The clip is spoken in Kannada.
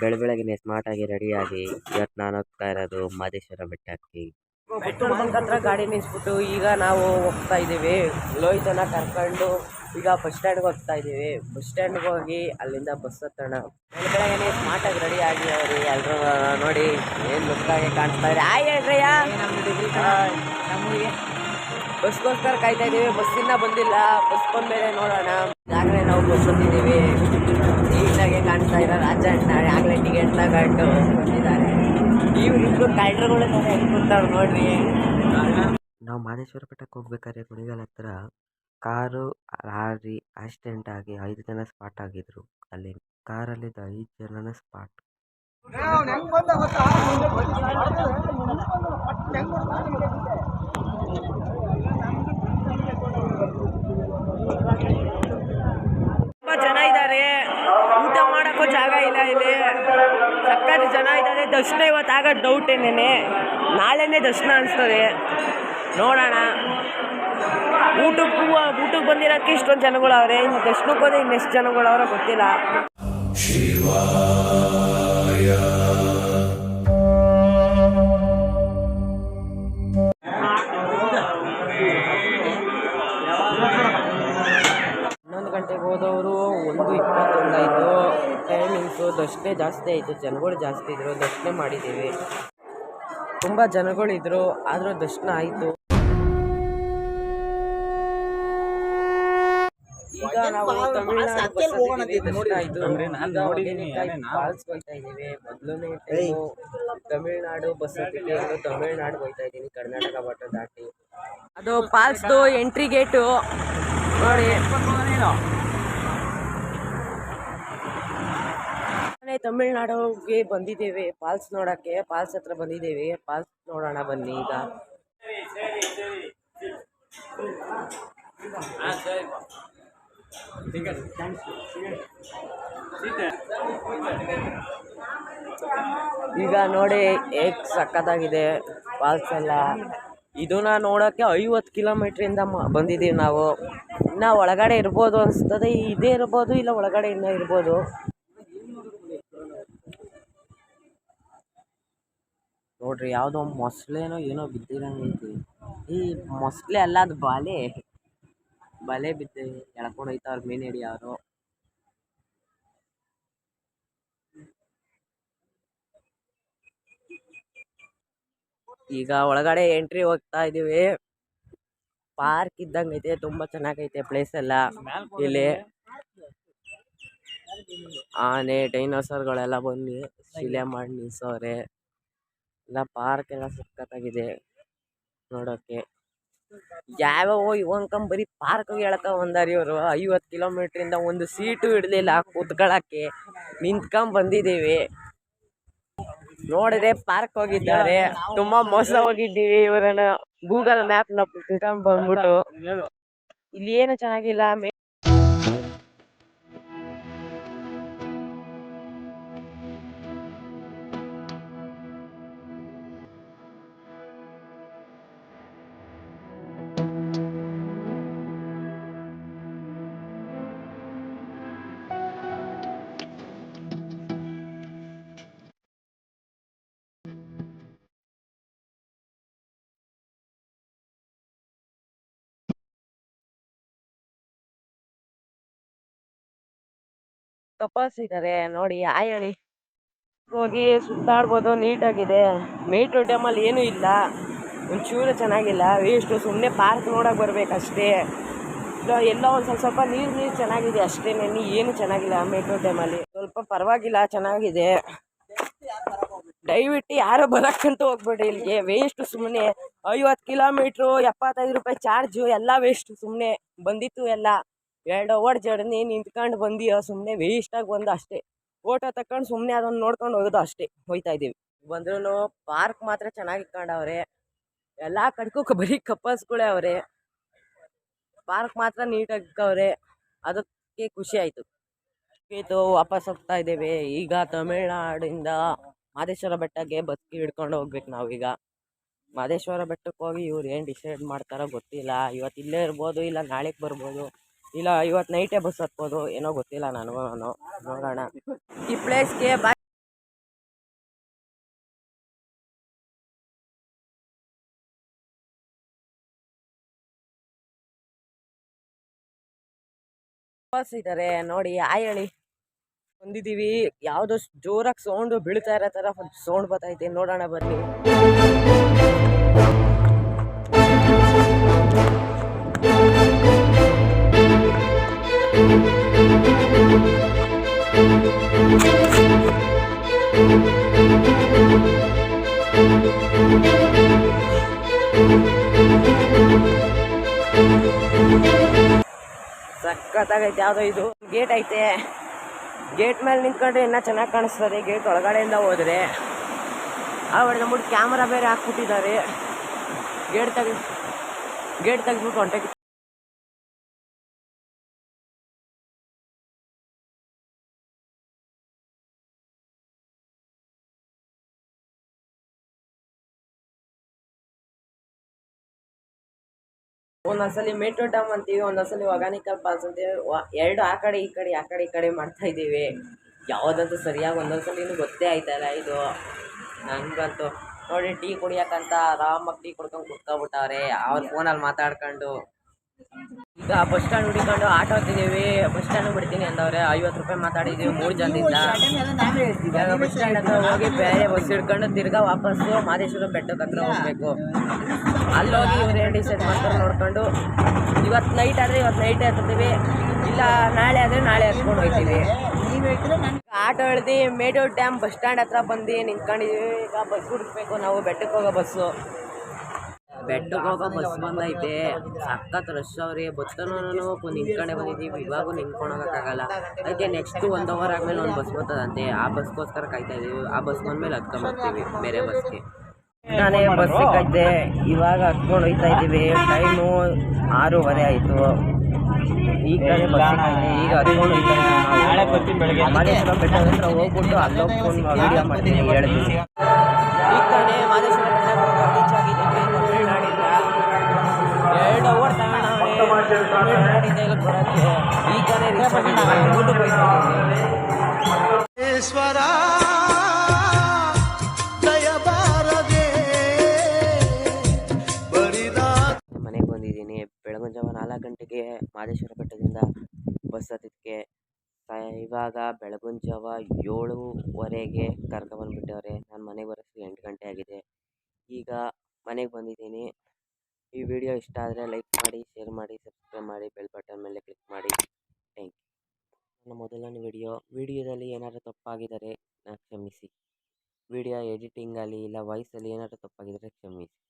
ಬೆಳ ಬೆಳಗ್ಗೆನೆ ಸ್ಮಾರ್ಟಾಗಿ ರೆಡಿಯಾಗಿ ಇವತ್ತು ನಾನು ಹೋಗ್ತಾ ಇರೋದು ಮಾದೇಶ್ವರ ಬೆಟ್ಟಕ್ಕೆ ಪೆಟ್ರೋಲ್ ಬಂಕ್ ಹತ್ರ ಗಾಡಿ ನಿಲ್ಲಿಸ್ಬಿಟ್ಟು ಈಗ ನಾವು ಹೋಗ್ತಾ ಇದ್ದೀವಿ. ಲೋಹಿತನ ಕರ್ಕೊಂಡು ಈಗ ಬಸ್ ಸ್ಟ್ಯಾಂಡ್ಗೆ ಹೋಗ್ತಾ ಇದ್ದೀವಿ. ಬಸ್ ಸ್ಟ್ಯಾಂಡ್ಗೆ ಹೋಗಿ ಅಲ್ಲಿಂದ ಬಸ್ ಹತ್ತೋಣ ಬೆಳ ಸ್ಮಾರ್ಟ್ ಸ್ಮಾರ್ಟಾಗಿ ರೆಡಿ ಆಗಿ ಅವ್ರಿ ಎಲ್ಲರೂ ನೋಡಿ ಏನು ಲುಕ್ಕಾಗಿ ಕಾಣಿಸ್ತಾ ಇದೆ. ಆಯ್ ಹೇಳ್ರಯ್ಯ ಬಸ್ಗೋಸ್ಕರ ಕಾಯ್ತಾ ಇದ್ದೀವಿ. ಬಸ್ ಇನ್ನೂ ಬಂದಿಲ್ಲ. ಬಸ್ ಬಂದ್ಮೇಲೆ ನೋಡೋಣ. ಈಗಾಗಲೇ ನಾವು ಬಸ್ ಬಂದಿದ್ದೀವಿ ನೀಟಾಗಿ ಕಾಣಿಸ್ತಾ ಇರೋ ರಾಜ ಅಣ್ಣ ಆಗಲೇ ಟಿಕೆಟ್ ತಗೊಂಡು ಬಂದಿದ್ದಾರೆ ಇವ್ರಿಬ್ರು ಕಳ್ಳರುಗಳು ಹೆಂಗೆ ಕೂತಾವ್ರು ನೋಡ್ರಿ. ನಾವು ಮಾದೇಶ್ವರ ಬೆಟ್ಟಕ್ಕೆ ಹೋಗ್ಬೇಕಾದ್ರೆ ಕುಣಿಗಲ್ ಹತ್ರ ಕಾರು ಲಾರಿ ಆಕ್ಸಿಡೆಂಟ್ ಆಗಿ ಐದು ಜನ ಸ್ಪಾಟ್ ಆಗಿದ್ರು. ಅಲ್ಲಿ ಕಾರಲ್ಲಿದ್ದ ಐದು ಜನನ ಸ್ಪಾಟ್ ತುಂಬಾ ಜನ ಇದ್ದಾರೆ. ಜಾಗ ಇಲ್ಲ ಇಲ್ಲಿ. ಸಕ್ಕತ್ ಜನ ಇದ್ದಾರೆ ದರ್ಶನ ಇವತ್ತಾಗ ಡೌಟ್ ಏನೇನೆ? ನಾಳೆನೇ ದರ್ಶನ ಅನಿಸ್ತದೆ ನೋಡೋಣ. ಊಟಕ್ಕೂ, ಊಟಕ್ಕೆ ಬಂದಿರೋಕ್ಕೆ ಇಷ್ಟೊಂದು ಜನಗಳವ್ರೆ. ಇನ್ನು ದರ್ಶನಕ್ಕೆ ಹೋದ್ರೆ ಇನ್ನೆಷ್ಟು ಜನಗಳು ಅವರ ಗೊತ್ತಿಲ್ಲ. ಜಾಸ್ತಿ ಆಯಿತು ಜನಗಳು ಜಾಸ್ತಿ ಇದ್ದರು ದರ್ಶನ ಮಾಡಿದ್ದೀವಿ ತುಂಬ ಜನಗಳಿದ್ರು ಆದರೂ ದರ್ಶನ ಆಯಿತು. ಈಗ ನಾವು ತಮಿಳ್ನಾಡು ಬಸ್ ತಮಿಳ್ನಾಡು ಹೋಗ್ತಾ ಇದ್ದೀನಿ ಕರ್ನಾಟಕ ಬಾರ್ಡರ್ ದಾಟಿ. ಅದು ಫಾಲ್ಸ್ದು ಎಂಟ್ರಿ ಗೇಟು ನೋಡಿ. ತಮಿಳ್ನಾಡಿಗೆ ಬಂದಿದ್ದೇವೆ ಫಾಲ್ಸ್ ನೋಡಕ್ಕೆ ಫಾಲ್ಸ್ ಹತ್ರ ಬಂದಿದ್ದೇವೆ ಫಾಲ್ಸ್ ನೋಡೋಣ ಬನ್ನಿ ಈಗ. ಈಗ ನೋಡಿ ಹೇಗ್ ಸಕ್ಕತ್ತಾಗಿದೆ ಫಾಲ್ಸ್ ಎಲ್ಲ. ಇದನ್ನ ನೋಡೋಕ್ಕೆ ಐವತ್ತು ಕಿಲೋಮೀಟ್ರಿಂದ ಇಂದ ಬಂದಿದ್ದೀವಿ ನಾವು. ಇನ್ನು ಒಳಗಡೆ ಇರ್ಬೋದು ಅನಿಸ್ತದೆ, ಇದೇ ಇರ್ಬೋದು ಇಲ್ಲ ಒಳಗಡೆ ಇನ್ನೂ ಇರ್ಬೋದು. ನೋಡ್ರಿ, ಯಾವುದೋ ಮೊಸಳೆನೋ ಏನೋ ಬಿದ್ದಿರಂಗೆ ಐತಿ. ಈ ಮೊಸಳೆ ಅಲ್ಲ, ಅದು ಬಾಲೆ. ಬಲೆ ಬಿದ್ದು, ಎಳ್ಕೊಂಡು ಹೋಯ್ತಾವ್ರ ಮೀನು ಹಿಡಿಯೋರು ಈಗ ಒಳಗಡೆ ಎಂಟ್ರಿ ಹೋಗ್ತಾ ಇದೀವಿ. ಪಾರ್ಕ್ ಇದ್ದಂಗೈತೆ ತುಂಬಾ ಚೆನ್ನಾಗೈತೆ ಪ್ಲೇಸ್ ಎಲ್ಲ. ಇಲ್ಲಿ ಆನೆ, ಡೈನೋಸರ್ಗಳೆಲ್ಲ ಬಂದು ಶಿಲೆ ಮಾಡಿ ನಿಲ್ಸವ್ರೆ ಎಲ್ಲ ಪಾರ್ಕ್ ಎಲ್ಲ ಸಖತ್ತಾಗಿದೆ ನೋಡೋಕ್ಕೆ ಯಾವ್ಯಾವ ಇವಂಕಂಬ ಬರೀ ಪಾರ್ಕ್ ಹೇಳಕ ಬಂದಾರಿ ಇವರು. ಐವತ್ತು ಕಿಲೋಮೀಟ್ರಿಂದ ಒಂದು ಸೀಟು ಇಡಲಿಲ್ಲ ಕೂತ್ಕೊಳ್ಳೋಕ್ಕೆ ನಿಂತ್ಕೊಂಡ್ ಬಂದಿದ್ದೀವಿ. ನೋಡಿದ್ರೆ ಪಾರ್ಕ್ ಹೋಗಿದ್ದಾರೆ. ತುಂಬಾ ಮೋಸ ಹೋಗಿದ್ದೀವಿ ಇವರನ್ನ. ಗೂಗಲ್ ಮ್ಯಾಪ್ನ ಬಂದ್ಬಿಟ್ಟು. ಇಲ್ಲಿ ಏನು ಚೆನ್ನಾಗಿಲ್ಲ ಕಪಲ್ಸ್ ಇದಾರೆ ನೋಡಿ ಹಾಯ್ ಹೇಳಿ. ಹೋಗಿ ಸುತ್ತಾಡ್ಬೋದು ನೀಟಾಗಿದೆ. ಮೇಟ್ರೋ ಡ್ಯಾಮಲ್ಲಿ ಏನು ಇಲ್ಲ. ಒಂಚೂರು ಚೆನ್ನಾಗಿಲ್ಲ. ವೇಸ್ಟು ಸುಮ್ಮನೆ ಪಾರ್ಕ್ ನೋಡಕ್ ಬರ್ಬೇಕಷ್ಟೇ. ಇಲ್ಲ ಎಲ್ಲೋ ಒಂದು ಸ್ವಲ್ಪ ಸ್ವಲ್ಪ ನೀರು ನೀರು ಚೆನ್ನಾಗಿದೆ ಅಷ್ಟೇ. ಏನು ಚೆನ್ನಾಗಿಲ್ಲ ಮೇಟ್ರೋ ಡ್ಯಾಮಲ್ಲಿ. ಸ್ವಲ್ಪ ಪರವಾಗಿಲ್ಲ ಚೆನ್ನಾಗಿದೆ. ದಯವಿಟ್ಟು ಯಾರು ಬರಕ್ಕಂತ ಹೋಗ್ಬೇಡಿ ಇಲ್ಲಿಗೆ. ವೇಸ್ಟ್ ಸುಮ್ಮನೆ ಐವತ್ತು ಕಿಲೋಮೀಟ್ರು ಎಪ್ಪತ್ತೈದು ರೂಪಾಯಿ ಚಾರ್ಜು ಎಲ್ಲ ವೇಸ್ಟ್ ಸುಮ್ಮನೆ ಬಂದಿತ್ತು ಎಲ್ಲ. ಎರಡು ಅವರ್ ಜರ್ನಿ ನಿಂತ್ಕೊಂಡು ಬಂದಿಯೋ? ಸುಮ್ಮನೆ ವೇಸ್ಟಾಗಿ ಬಂದು ಅಷ್ಟೇ. ಫೋಟೋ ತಕೊಂಡು ಸುಮ್ಮನೆ ಅದನ್ನು ನೋಡ್ಕೊಂಡು ಹೋಗೋದು ಅಷ್ಟೇ. ಹೋಯ್ತಾ ಇದ್ದೀವಿ. ಬಂದ್ರೂ ಪಾರ್ಕ್ ಮಾತ್ರ ಚೆನ್ನಾಗಿ ಇಟ್ಕೊಂಡವ್ರೆ ಎಲ್ಲ ಕಡೆಗೂ ಕ- ಬರೀ ಕಪಲ್ಸ್ಗಳೇ ಅವ್ರೆ. ಪಾರ್ಕ್ ಮಾತ್ರ ನೀಟಾಗಿ ಇಕ್ಕವ್ರೆ. ಅದಕ್ಕೆ ಖುಷಿ ಆಯಿತು. ಆಯಿತು ವಾಪಸ್ ಹೋಗ್ತಾ ಇದ್ದೇವೆ. ಈಗ ತಮಿಳ್ನಾಡಿಂದ ಮಾದೇಶ್ವರ ಬೆಟ್ಟಕ್ಕೆ ಬದುಕಿ ಹಿಡ್ಕೊಂಡು ಹೋಗ್ಬೇಕು ನಾವೀಗ. ಮಾದೇಶ್ವರ ಬೆಟ್ಟಕ್ಕೆ ಹೋಗಿ ಇವ್ರು ಏನು ಡಿಸೈಡ್ ಮಾಡ್ತಾರೋ ಗೊತ್ತಿಲ್ಲ. ಇವತ್ತು ಇಲ್ಲೇ ಇರ್ಬೋದು, ಇಲ್ಲ ನಾಳೆಗೆ ಬರ್ಬೋದು. ಇಲ್ಲ ಇವತ್ತು ನೈಟೇ ಬಸ್ ಹತ್ಬೋದು, ಏನೋ ಗೊತ್ತಿಲ್ಲ ನನಗೂ ನಾನು ನೋಡೋಣ. ಈ ಪ್ಲೇಸ್ಗೆ ಬಾಯ್ ಇದ್ದಾರೆ ನೋಡಿ, ಹಾಯ್ ಹೇಳಿ. ಬಂದಿದ್ದೀವಿ. ಯಾವುದೋ ಜೋರಾಗಿ ಸೌಂಡ್ ಬೀಳ್ತಾ ಇರೋ ಥರ ಸೌಂಡ್ ಬರ್ತೈತೆ, ನೋಡೋಣ ಬನ್ನಿ. ಸಖತ್ತಾಗೈತೆ, ಯಾವುದೋ ಇದು ಗೇಟ್ ಐತೆ. ಗೇಟ್ ಮೇಲೆ ನಿಂತ್ಕೊಂಡ್ರೆ ಇನ್ನೂ ಚೆನ್ನಾಗಿ ಕಾಣಿಸ್ತದೆ. ಗೇಟ್ ಒಳಗಡೆಯಿಂದ ಹೋದ್ರೆ ಆವಾಗ ನಮ್ಮ ಕ್ಯಾಮ್ರಾ ಬೇರೆ ಹಾಕ್ಬಿಟ್ಟಿದ್ದಾರೆ. ಗೇಟ್ ತೆಗಿ ಗೇಟ್ ತೆಗೆದ್ಬಿಟ್ಟು ಹೊಂಟೋಗಿ ಒಂದೊಂದ್ಸಲಿ ಮೆಟ್ರೋ ಡ್ಯಾಮ್ ಅಂತೀವಿ, ಒಂದೊಂದ್ಸಲಿ ಒಗಾನಿಕಲ್ ಫಾಲ್ಸ್ ಅಂತೀವಿ ಎರಡು ಆ ಕಡೆ, ಈ ಕಡೆ, ಆ ಕಡೆ, ಈ ಕಡೆ ಮಾಡ್ತಾ ಇದ್ದೀವಿ. ಯಾವುದಂತೂ ಸರಿಯಾಗಿ ಒಂದೊಂದ್ಸಲಿನೂ ಗೊತ್ತೇ ಆಯ್ತಲ್ಲ ಇದು. ನನಗಂತೂ ನೋಡಿ, ಟೀ ಕುಡಿಯೋಕ್ಕಂತ ಆರಾಮಾಗಿ ಟೀ ಕುಡ್ಕೊಂಡು ಕುತ್ಕೊಬಿಟ್ಟವ್ರೆ. ಅವ್ರ ಫೋನಲ್ಲಿ ಮಾತಾಡ್ಕೊಂಡು ಈಗ ಬಸ್ ಸ್ಟ್ಯಾಂಡ್ ಹುಡಿಕೊಂಡು ಆಟೋ ಹತ್ತಿದೀವಿ ಬಸ್ ಸ್ಟ್ಯಾಂಡ್ ಬಿಡ್ತೀನಿ ಅಂದವ್ರೆ. ಐವತ್ತು ರೂಪಾಯಿ ಮಾತಾಡಿದ್ದೀವಿ ಮೂರು ಜನದಿಂದ ಬಸ್ ಸ್ಟ್ಯಾಂಡ್ ಹತ್ರ ಹೋಗಿ ಬೇರೆ ಬಸ್ ಹಿಡ್ಕೊಂಡು ತಿರ್ಗಾ ವಾಪಸ್ಸು ಮಾದೇಶ್ವರ ಬೆಟ್ಟದ ಹತ್ರ ಹೋಗ್ಬೇಕು. ಅಲ್ಲೋಗಿ ಇವ್ರು ಏನು ಡಿಸೈಡ್ ಮಾಡ್ಕೊಂಡು ನೋಡ್ಕೊಂಡು. ಇವತ್ತು ನೈಟ್ ಆದರೆ ಇವತ್ತು ನೈಟೇ ಹತ್ತೀವಿ. ಇಲ್ಲ, ನಾಳೆ ಆದರೆ ನಾಳೆ ಹತ್ಕೊಂಡು ಹೋಗ್ತೀವಿ. ಆಟೋ ಹಿಡ್ದು ಮೇಡೋ ಡ್ಯಾಮ್ ಬಸ್ ಸ್ಟ್ಯಾಂಡ್ ಹತ್ರ ಬಂದು ನಿಂತ್ಕೊಂಡಿದ್ದೀವಿ ಈಗ ಬಸ್ ಹುಡುಕ್ಬೇಕು ನಾವು ಬೆಟ್ಟಕ್ಕೆ ಹೋಗೋ ಬಸ್ಸು. ಬೆಟ್ಟಕ್ಕೆ ಹೋಗೋ ಬಸ್ ಬಂದೈತೆ. ಸಖತ್ ರಶ್ ಅವ್ರಿ ಬತ್ತನೂ ನಿಂತ್ಕೊಂಡೆ ಬಂದಿದ್ದೀವಿ. ಇವಾಗೂ ನಿಂತ್ಕೊಂಡು ಹೋಗೋಕ್ಕಾಗಲ್ಲ ಅದಕ್ಕೆ ನೆಕ್ಸ್ಟ್ ಒಂದು ಅವರ್ ಆದಮೇಲೆ ಒಂದು ಬಸ್ ಬರ್ತದಂತೆ. ಆ ಬಸ್ಗೋಸ್ಕರ ಕಾಯ್ತಾ ಇದ್ದೀವಿ ಆ ಬಸ್ ಬಂದಮೇಲೆ ಹತ್ಕೊಂಡ್ಬರ್ತೀವಿ ಬೇರೆ ಬಸ್ಗೆ ನಾನೇ ಬಸ್ ಸಿಕ್ಕೈತೆ ಇವಾಗ ಹತ್ಕೊಂಡು ಹೋಗ್ತಾ ಇದ್ದೀವಿ. ಟೈಮು ಆರೂವರೆ ಆಯಿತು. ಈಗ ಕಡೆ ಬಸ್ ಸಿಕ್ಕೈತೆ ಈಗ ಹತ್ಕೊಂಡು ಹೋಗ್ತಾ ಇದ್ದೀವಿ ನಾವು. ಮಾದೇಶ್ವರ ಬೆಟ್ಟ ಹತ್ರ ಹೋಗ್ಬಿಟ್ಟು ಅಲ್ಲಿ ವೀಡಿಯೋ ವಿಡಿಯೋ ಮಾಡ್ತೀನಿ ಹೇಳ್ತೀನಿ. ಈ ಕಡೆ ಮಾದೇಶ್ವರ ಬೆಟ್ಟ ಮನೆಗೆ ಬಂದಿದ್ದೀನಿ. ಬೆಳಗಿನ ಜಾವ ನಾಲ್ಕು ಗಂಟೆಗೆ ಮಾದೇಶ್ವರ ಬೆಟ್ಟದಿಂದ ಬಸ್ ಹತ್ತಿದ್ದಕ್ಕೆ ಇವಾಗ ಬೆಳಗಿನ ಜಾವ ಏಳುವರೆಗೆ ಕರ್ಕೊಂಡ್ಬಂದ್ಬಿಟ್ಟವ್ರೆ ನಾನು ಮನೆಗೆ ಬರೋಷ್ಟು ಎಂಟು ಗಂಟೆ ಆಗಿದೆ. ಈಗ ಮನೆಗೆ ಬಂದಿದ್ದೀನಿ. ಈ ವಿಡಿಯೋ ಇಷ್ಟ ಆದರೆ ಲೈಕ್ ಮಾಡಿ, ಶೇರ್ ಮಾಡಿ, ಸಬ್ಸ್ಕ್ರೈಬ್ ಮಾಡಿ, ಬೆಲ್ ಬಟನ್ ಮೇಲೆ ಕ್ಲಿಕ್ ಮಾಡಿ. Thank you. ನನ್ನ ಮೊದಲನೇ ವಿಡಿಯೋ, ವಿಡಿಯೋದಲ್ಲಿ ಏನಾದರೂ ತಪ್ಪಾಗಿದ್ದರೆ ಕ್ಷಮಿಸಿ. ವಿಡಿಯೋ ಎಡಿಟಿಂಗಲ್ಲಿ ಇಲ್ಲ, ವಾಯ್ಸಲ್ಲಿ ಏನಾದರೂ ತಪ್ಪಾಗಿದ್ದರೆ ಕ್ಷಮಿಸಿ.